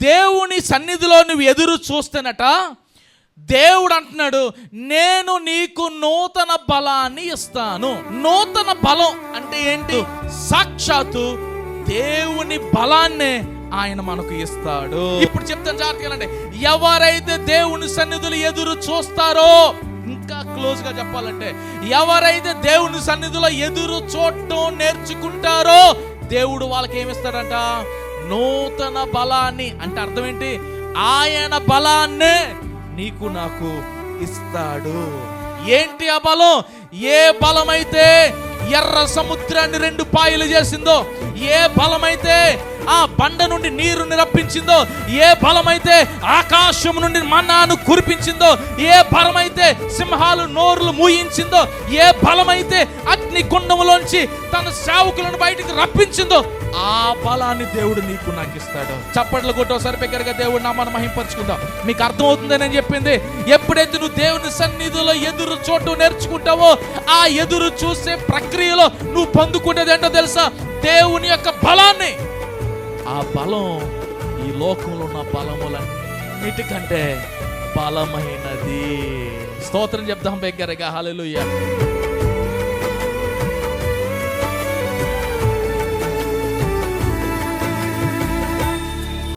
దేవుని సన్నిధిలో నువ్వు ఎదురు చూస్తేనట దేవుడు అంటున్నాడు నేను నీకు నూతన బలాన్ని ఇస్తాను. నూతన బలం అంటే ఏంటి? సాక్షాత్తు దేవుని బలాన్నే ఆయన మనకు ఇస్తాడు. ఇప్పుడు చెప్తాను జాగ్రత్తగా ఎవరైతే దేవుని సన్నిధులు ఎదురు చూస్తారో ఇంకా క్లోజ్గా చెప్పాలంటే ఎవరైతే దేవుని సన్నిధిలో ఎదురు చూడటం నేర్చుకుంటారో దేవుడు వాళ్ళకి ఏమిస్తాడంట నూతన బలాన్ని అంటే అర్థం ఏంటి ఆయన బలాన్నే నీకు నాకు ఇస్తాడు. ఏంటి ఆ బలం? ఏ బలమైతే ఎర్ర సముద్రాన్ని రెండు పాయలు చేసిందో ఏ బలమైతే ఆ బండ నుండి నీరు నిరప్పించిందో ఏ బలమైతే ఆకాశం నుండి మన్నాను కురిపించిందో ఏ బలమైతే సింహాలు నోరులు మూయించిందో ఏ బలమైతే అగ్ని గుండములోంచి తన సేవకులను బయటికి రప్పించిందో ఆ బలాన్ని దేవుడు నీకు నాకు ఇస్తాడు. చప్పట్లు కొట్టోసారి బిగ్గరగా దేవుడు నామాన్ని మహింపరచుకుందాం. మీకు అర్థమవుతుందని నేను చెప్పింది. ఎప్పుడైతే నువ్వు దేవుని సన్నిధిలో ఎదురు చోటు నేర్చుకుంటావో ఆ ఎదురు చూసే ప్రక్రియలో నువ్వు పొందుకునేది ఏంటో తెలుసా? దేవుని యొక్క బలాన్ని. ఆ బలం ఈ లోకంలో ఉన్న బలములన్నిటికంటే బలమైనది. స్తోత్రం చెప్దాం దగ్గరగా హల్లెలూయా.